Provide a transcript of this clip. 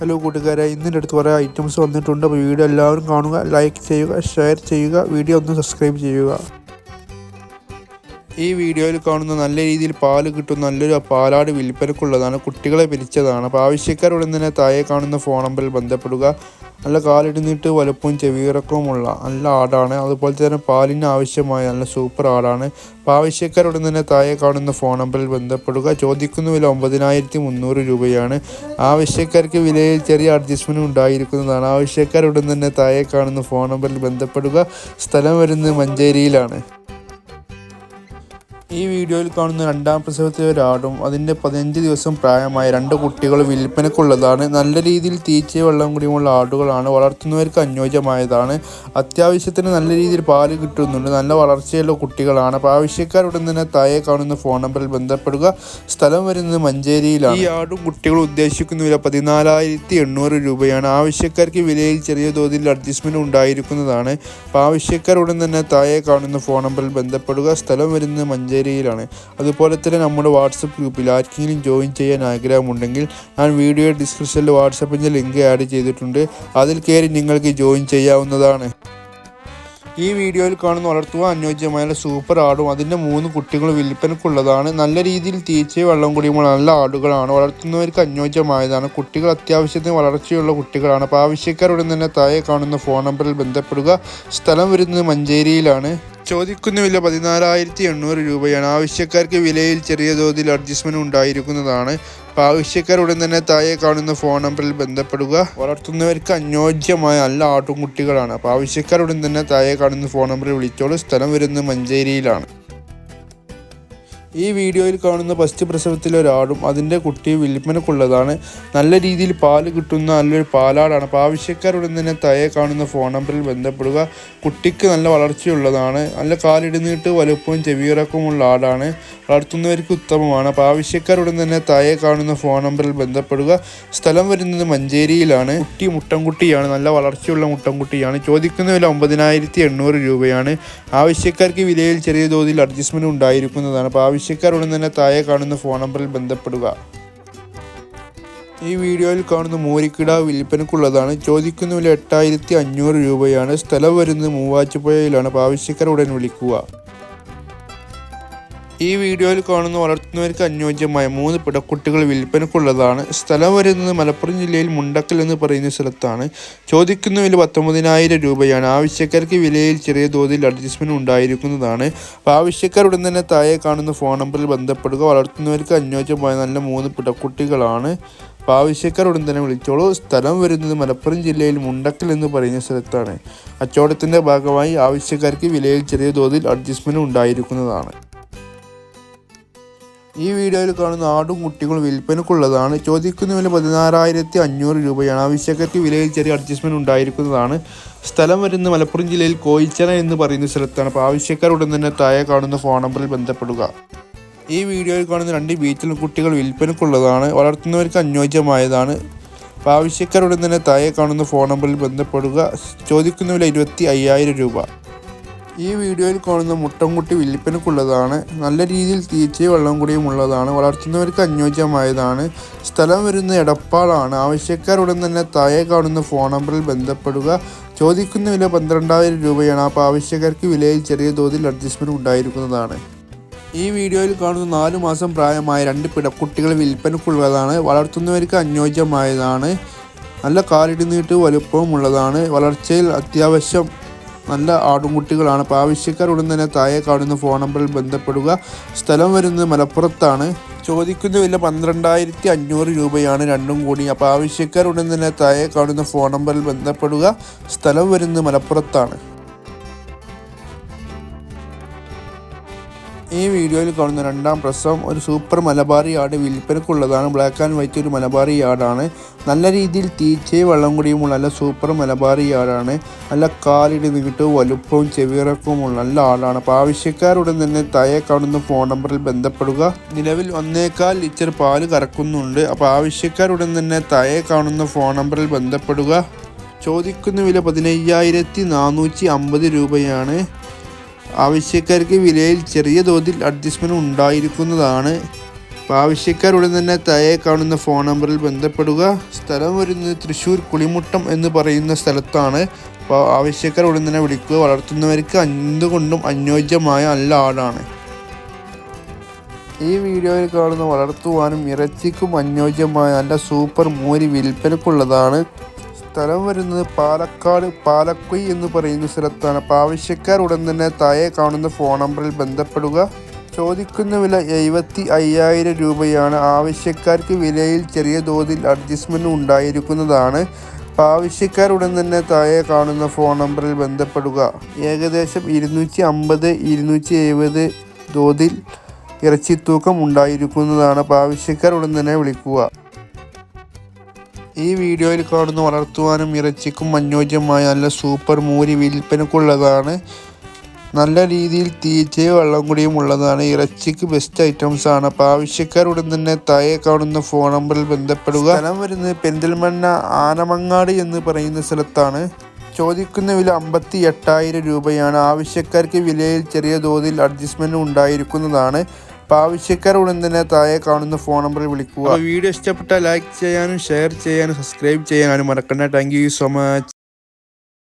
Hello കൂട്ടുകാരെ. ഇന്നിന്റെ അടുത്ത് കുറേ ഐറ്റംസ് വന്നിട്ടുണ്ട്. അപ്പോൾ വീഡിയോ എല്ലാവരും കാണുക ലൈക്ക് ചെയ്യുക ഷെയർ ചെയ്യുക വീഡിയോ ഒന്ന് സബ്സ്ക്രൈബ് ചെയ്യുക. ഈ വീഡിയോയിൽ കാണുന്ന നല്ല രീതിയിൽ പാൽ കിട്ടുന്ന നല്ലൊരു പാലാട് വിൽപ്പനക്കുള്ളതാണ് കുട്ടികളെ പിരിച്ചതാണ്. അപ്പോൾ ആവശ്യക്കാരുടൻ തന്നെ താഴെ കാണുന്ന ഫോൺ നമ്പറിൽ ബന്ധപ്പെടുക. നല്ല കാലിടുന്നിട്ട് വലുപ്പവും ചെവിയിറക്കവുമുള്ള നല്ല ആടാണ്. അതുപോലെ തന്നെ പാലിന് ആവശ്യമായ നല്ല സൂപ്പർ ആടാണ്. അപ്പോൾ ആവശ്യക്കാരുടൻ തന്നെ താഴെ കാണുന്ന ഫോൺ നമ്പറിൽ ബന്ധപ്പെടുക. ചോദിക്കുന്ന വില ഒമ്പതിനായിരത്തി മുന്നൂറ് രൂപയാണ്. ആവശ്യക്കാർക്ക് വിലയിൽ ചെറിയ അഡ്ജസ്റ്റ്മെന്റ് ഉണ്ടായിരിക്കുന്നതാണ്. ആവശ്യക്കാരുടൻ തന്നെ താഴെ കാണുന്ന ഫോൺ നമ്പറിൽ ബന്ധപ്പെടുക. സ്ഥലം വരുന്നത് മഞ്ചേരിയിലാണ്. വീഡിയോയിൽ കാണുന്ന രണ്ടാം പ്രസവത്തിലെ ഒരാടും അതിന്റെ പതിനഞ്ച് ദിവസം പ്രായമായ രണ്ട് കുട്ടികൾ വിൽപ്പനക്കുള്ളതാണ് നല്ല രീതിയിൽ തീറ്റ വെള്ളം കുടിയുമുള്ള ആടുകളാണ് വളർത്തുന്നവർക്ക് അനുയോജ്യമായതാണ്. അത്യാവശ്യത്തിന് നല്ല രീതിയിൽ പാൽ കിട്ടുന്നുണ്ട്. നല്ല വളർച്ചയുള്ള കുട്ടികളാണ്. അപ്പോൾ ആവശ്യക്കാരുടൻ തന്നെ താഴെ കാണുന്ന ഫോൺ നമ്പറിൽ ബന്ധപ്പെടുക. സ്ഥലം വരുന്നത് മഞ്ചേരിയിലാണ്. ഈ ആടും കുട്ടികളും ഉദ്ദേശിക്കുന്ന വില പതിനാലായിരത്തി എണ്ണൂറ് രൂപയാണ്. ആവശ്യക്കാർക്ക് വിലയിൽ ചെറിയ തോതിൽ അഡ്ജസ്റ്റ്മെന്റ് ഉണ്ടായിരിക്കുന്നതാണ്. അപ്പോൾ ആവശ്യക്കാരുടൻ തന്നെ താഴെ കാണുന്ന ഫോൺ നമ്പറിൽ ബന്ധപ്പെടുക. സ്ഥലം വരുന്നത് മഞ്ചേരി മഞ്ചേരിയിലാണ് അതുപോലെ തന്നെ നമ്മുടെ വാട്സപ്പ് ഗ്രൂപ്പിൽ ആർക്കെങ്കിലും ജോയിൻ ചെയ്യാൻ ആഗ്രഹമുണ്ടെങ്കിൽ ഞാൻ വീഡിയോ ഡിസ്ക്രിപ്ഷനിൽ വാട്സപ്പിന്റെ ലിങ്ക് ആഡ് ചെയ്തിട്ടുണ്ട്. അതിൽ കയറി നിങ്ങൾക്ക് ജോയിൻ ചെയ്യാവുന്നതാണ്. ഈ വീഡിയോയിൽ കാണുന്ന വളർത്തുക അനുയോജ്യമായ സൂപ്പർ ആടും അതിന്റെ മൂന്ന് കുട്ടികളും വിൽപ്പനക്കുള്ളതാണ്. നല്ല രീതിയിൽ തീറ്റയും വെള്ളം കുടിയുമ്പോൾ നല്ല ആടുകളാണ്. വളർത്തുന്നവർക്ക് അനുയോജ്യമായതാണ്. കുട്ടികൾ അത്യാവശ്യത്തിന് വളർച്ചയുള്ള കുട്ടികളാണ്. അപ്പോൾ ആവശ്യക്കാരുടൻ തന്നെ താഴെ കാണുന്ന ഫോൺ നമ്പറിൽ ബന്ധപ്പെടുക. സ്ഥലം വരുന്നത് മഞ്ചേരിയിലാണ്. ചോദിക്കുന്ന വില പതിനാലായിരത്തി എണ്ണൂറ് രൂപയാണ്. ആവശ്യക്കാർക്ക് വിലയിൽ ചെറിയ തോതിൽ അഡ്ജസ്റ്റ്മെന്റ് ഉണ്ടായിരിക്കുന്നതാണ്. അപ്പോൾ ആവശ്യക്കാരുടൻ തന്നെ താഴെ കാണുന്ന ഫോൺ നമ്പറിൽ ബന്ധപ്പെടുക. വളർത്തുന്നവർക്ക് അനുയോജ്യമായ നല്ല ആട്ടുംകുട്ടികളാണ്. അപ്പോൾ ആവശ്യക്കാർ ഉടൻ തന്നെ താഴെ കാണുന്ന ഫോൺ നമ്പറിൽ വിളിച്ചോളൂ. സ്ഥലം വരുന്നത് മഞ്ചേരിയിലാണ്. ഈ വീഡിയോയിൽ കാണുന്ന ഫസ്റ്റ് പ്രസവത്തിലെ ഒരാടും അതിന്റെ കുട്ടി വിൽപ്പനക്കുള്ളതാണ് നല്ല രീതിയിൽ പാൽ കിട്ടുന്ന നല്ലൊരു പാലാടാണ്. അപ്പോൾ ആവശ്യക്കാരുടൻ തന്നെ തയെ കാണുന്ന ഫോൺ നമ്പറിൽ ബന്ധപ്പെടുക. കുട്ടിക്ക് നല്ല വളർച്ചയുള്ളതാണ്. നല്ല കാലിടുന്നിട്ട് വലുപ്പവും ചെവിയിറക്കമുള്ള ആടാണ്. വളർത്തുന്നവർക്ക് ഉത്തമമാണ്. അപ്പോൾ ആവശ്യക്കാരുടൻ തന്നെ തയെ കാണുന്ന ഫോൺ നമ്പറിൽ ബന്ധപ്പെടുക. സ്ഥലം വരുന്നത് മഞ്ചേരിയിലാണ്. കുട്ടി മുട്ടൻകുട്ടിയാണ്. നല്ല വളർച്ചയുള്ള മുട്ടൻകുട്ടിയാണ്. ചോദിക്കുന്ന വില ഒമ്പതിനായിരത്തി എണ്ണൂറ് രൂപയാണ്. ആവശ്യക്കാർക്ക് വിലയിൽ ചെറിയ തോതിൽ അഡ്ജസ്റ്റ്മെന്റ് ഉണ്ടായിരിക്കുന്നതാണ്. അപ്പോൾ ആവശ്യക്കാരുടൻ തന്നെ താഴെ കാണുന്ന ഫോൺ നമ്പറിൽ ബന്ധപ്പെടുക. ഈ വീഡിയോയിൽ കാണുന്ന മൂരിക്കിട വിൽപ്പനക്കുള്ളതാണ് ചോദിക്കുന്ന വില എട്ടായിരത്തി അഞ്ഞൂറ് രൂപയാണ്. സ്ഥലം വരുന്നത് മൂവാറ്റുപുഴയിലാണ്. അപ്പോൾ ആവശ്യക്കാരുടൻ വിളിക്കുക. ഈ വീഡിയോയിൽ കാണുന്ന വളർത്തുന്നവർക്ക് അനുയോജ്യമായ മൂന്ന് പിടക്കുട്ടികൾ വിൽപ്പനക്കുള്ളതാണ് സ്ഥലം വരുന്നത് മലപ്പുറം ജില്ലയിൽ മുണ്ടക്കൽ എന്ന് പറയുന്ന സ്ഥലത്താണ്. ചോദിക്കുന്ന വില പത്തൊമ്പതിനായിരം രൂപയാണ്. ആവശ്യക്കാർക്ക് വിലയിൽ ചെറിയ തോതിൽ അഡ്ജസ്റ്റ്മെന്റ് ഉണ്ടായിരിക്കുന്നതാണ്. അപ്പോൾ ആവശ്യക്കാർ ഉടൻ തന്നെ താഴെ കാണുന്ന ഫോൺ നമ്പറിൽ ബന്ധപ്പെടുക. വളർത്തുന്നവർക്ക് അനുയോജ്യമായ നല്ല മൂന്ന് പിടക്കുട്ടികളാണ്. അപ്പോൾ ആവശ്യക്കാർ ഉടൻ തന്നെ വിളിച്ചോളൂ. സ്ഥലം വരുന്നത് മലപ്പുറം ജില്ലയിൽ മുണ്ടക്കൽ എന്ന് പറയുന്ന സ്ഥലത്താണ്. കച്ചവടത്തിന്റെ ഭാഗമായി ആവശ്യക്കാർക്ക് വിലയിൽ ചെറിയ തോതിൽ അഡ്ജസ്റ്റ്മെന്റ് ഉണ്ടായിരിക്കുന്നതാണ്. ഈ വീഡിയോയിൽ കാണുന്ന ആടും കുട്ടികളും വിൽപ്പനക്കുള്ളതാണ് ചോദിക്കുന്ന വില പതിനാറായിരത്തി അഞ്ഞൂറ് രൂപയാണ്. ആവശ്യക്കാർക്ക് വിലയിൽ ചെറിയ അഡ്ജസ്റ്റ്മെന്റ് ഉണ്ടായിരിക്കുന്നതാണ്. സ്ഥലം വരുന്ന മലപ്പുറം ജില്ലയിൽ കോയിച്ചന എന്ന് പറയുന്ന സ്ഥലത്താണ്. അപ്പോൾ ആവശ്യക്കാർ ഉടൻ തന്നെ താഴെ കാണുന്ന ഫോൺ നമ്പറിൽ ബന്ധപ്പെടുക. ഈ വീഡിയോയിൽ കാണുന്ന രണ്ട് ബീച്ചിലും കുട്ടികൾ വിൽപ്പനക്കുള്ളതാണ് വളർത്തുന്നവർക്ക് അനുയോജ്യമായതാണ്. അപ്പോൾ ആവശ്യക്കാർ ഉടൻ തന്നെ താഴെ കാണുന്ന ഫോൺ നമ്പറിൽ ബന്ധപ്പെടുക. ചോദിക്കുന്ന വില ഇരുപത്തി അയ്യായിരം രൂപ. ഈ വീഡിയോയിൽ കാണുന്ന മുട്ടൻകുട്ടി വില്ലിപ്പനക്കുള്ളതാണ് നല്ല രീതിയിൽ തീറ്റയും വെള്ളം കൂടിയും ഉള്ളതാണ്. വളർത്തുന്നവർക്ക് അനുയോജ്യമായതാണ്. സ്ഥലം വരുന്ന എടപ്പാളാണ്. ആവശ്യക്കാരുടൻ തന്നെ താഴെ കാണുന്ന ഫോൺ നമ്പറിൽ ബന്ധപ്പെടുക. ചോദിക്കുന്ന വില പന്ത്രണ്ടായിരം രൂപയാണ്. അപ്പോൾ ആവശ്യക്കാർക്ക് വിലയിൽ ചെറിയ തോതിൽ അഡ്ജസ്റ്റ്മെന്റ് ഉണ്ടായിരിക്കുന്നതാണ്. ഈ വീഡിയോയിൽ കാണുന്ന നാലു മാസം പ്രായമായ രണ്ട് പിടക്കുട്ടികൾ വിൽപ്പനക്കുള്ളതാണ് വളർത്തുന്നവർക്ക് അനുയോജ്യമായതാണ്. നല്ല കാലിടുന്നിട്ട് വലുപ്പവും ഉള്ളതാണ്. വളർച്ചയിൽ അത്യാവശ്യം നല്ല ആടുംകുട്ടികളാണ്. അപ്പോൾ ആവശ്യക്കാർ ഉടൻ തന്നെ താഴെ കാണുന്ന ഫോൺ നമ്പറിൽ ബന്ധപ്പെടുക. സ്ഥലം വരുന്നത് മലപ്പുറത്താണ്. ചോദിക്കുന്ന വില പന്ത്രണ്ടായിരത്തി അഞ്ഞൂറ് രൂപയാണ് രണ്ടും കൂടി. അപ്പോൾ ആവശ്യക്കാർ ഉടൻ തന്നെ താഴെ കാണുന്ന ഫോൺ നമ്പറിൽ ബന്ധപ്പെടുക. സ്ഥലം വരുന്നത് മലപ്പുറത്താണ്. ഈ വീഡിയോയിൽ കാണുന്ന രണ്ടാം പ്രസവം ഒരു സൂപ്പർ മലബാറി ആട് വിൽപ്പനക്കുള്ളതാണ്. ബ്ലാക്ക് ആൻഡ് വൈറ്റ് ഒരു മലബാറി ആടാണ്. നല്ല രീതിയിൽ തീച്ചയും വെള്ളം കുടിയുമുള്ള നല്ല സൂപ്പർ മലബാറി ആടാണ്. നല്ല കാലിടി നീട്ട് വലുപ്പവും ചെവിയിറക്കവുമുള്ള നല്ല ആടാണ്. അപ്പോൾ ആവശ്യക്കാരുടൻ തന്നെ താഴെ കാണുന്ന ഫോൺ നമ്പറിൽ ബന്ധപ്പെടുക. നിലവിൽ ഒന്നേക്കാൽ ലിറ്റർ പാൽ കറക്കുന്നുണ്ട്. അപ്പോൾ ആവശ്യക്കാരുടൻ തന്നെ താഴെ കാണുന്ന ഫോൺ നമ്പറിൽ ബന്ധപ്പെടുക. ചോദിക്കുന്ന വില പതിനയ്യായിരത്തി നാനൂറ്റി അമ്പത് രൂപയാണ്. ആവശ്യക്കാർക്ക് വിലയിൽ ചെറിയ തോതിൽ അഡ്ജസ്റ്റ്മെന്റ് ഉണ്ടായിരിക്കുന്നതാണ്. ആവശ്യക്കാർ ഉടൻ തന്നെ താഴെ കാണുന്ന ഫോൺ നമ്പറിൽ ബന്ധപ്പെടുക. സ്ഥലം വരുന്നത് തൃശ്ശൂർ കുളിമുട്ടം എന്ന് പറയുന്ന സ്ഥലത്താണ്. അപ്പോൾ ആവശ്യക്കാർ ഉടൻ തന്നെ വിളിക്കുക. വളർത്തുന്നവർക്ക് എന്തുകൊണ്ടും അനുയോജ്യമായ നല്ല ആടാണ് ഈ വീഡിയോയിൽ കാണുന്ന വളർത്തുവാനും ഇറച്ചിക്കും അനുയോജ്യമായ നല്ല സൂപ്പർ മൂരി വിൽപ്പനക്കുള്ളതാണ്. സ്ഥലം വരുന്നത് പാലക്കാട് പാലക്കുയി എന്ന് പറയുന്ന സ്ഥലത്താണ്. അപ്പോൾ ആവശ്യക്കാർ ഉടൻ തന്നെ താഴെ കാണുന്ന ഫോൺ നമ്പറിൽ ബന്ധപ്പെടുക. ചോദിക്കുന്ന വില എഴുപത്തി അയ്യായിരം രൂപയാണ്. ആവശ്യക്കാർക്ക് വിലയിൽ ചെറിയ തോതിൽ അഡ്ജസ്റ്റ്മെന്റ് ഉണ്ടായിരിക്കുന്നതാണ്. അപ്പോൾ ആവശ്യക്കാർ ഉടൻ തന്നെ താഴെ കാണുന്ന ഫോൺ നമ്പറിൽ ബന്ധപ്പെടുക. ഏകദേശം ഇരുന്നൂറ്റി അമ്പത് ഇരുന്നൂറ്റി എഴുപത് തോതിൽ ഇറച്ചിത്തൂക്കം ഉണ്ടായിരിക്കുന്നതാണ്. അപ്പോൾ ആവശ്യക്കാർ ഉടൻ തന്നെ വിളിക്കുക. ഈ വീഡിയോയിൽ കാണുന്ന വളർത്തുവാനും ഇറച്ചിക്കും അനുയോജ്യമായ നല്ല സൂപ്പർ മൂരി വിൽപ്പനക്കുള്ളതാണ്. നല്ല രീതിയിൽ തീറ്റയും വെള്ളം കൂടിയും ഉള്ളതാണ്. ഇറച്ചിക്ക് ബെസ്റ്റ് ഐറ്റംസ് ആണ്. അപ്പോൾ ആവശ്യക്കാർ ഉടൻ തന്നെ താഴെ കാണുന്ന ഫോൺ നമ്പറിൽ ബന്ധപ്പെടുക. സ്ഥലം വരുന്നത് പെരിന്തൽമണ്ണ ആനമങ്ങാട് എന്ന് പറയുന്ന സ്ഥലത്താണ്. ചോദിക്കുന്ന വില അമ്പത്തി എട്ടായിരം രൂപയാണ്. ആവശ്യക്കാർക്ക് വിലയിൽ ചെറിയ തോതിൽ അഡ്ജസ്റ്റ്മെന്റ് ഉണ്ടായിരിക്കുന്നതാണ്. ആവശ്യക്കാർ ഉടൻ തന്നെ താഴെ കാണുന്ന ഫോൺ നമ്പറിൽ വിളിക്കുക. വീഡിയോ ഇഷ്ടപ്പെട്ടാൽ ലൈക്ക് ചെയ്യാനും ഷെയർ ചെയ്യാനും സബ്സ്ക്രൈബ് ചെയ്യാനും മറക്കണ്ട. Thank so much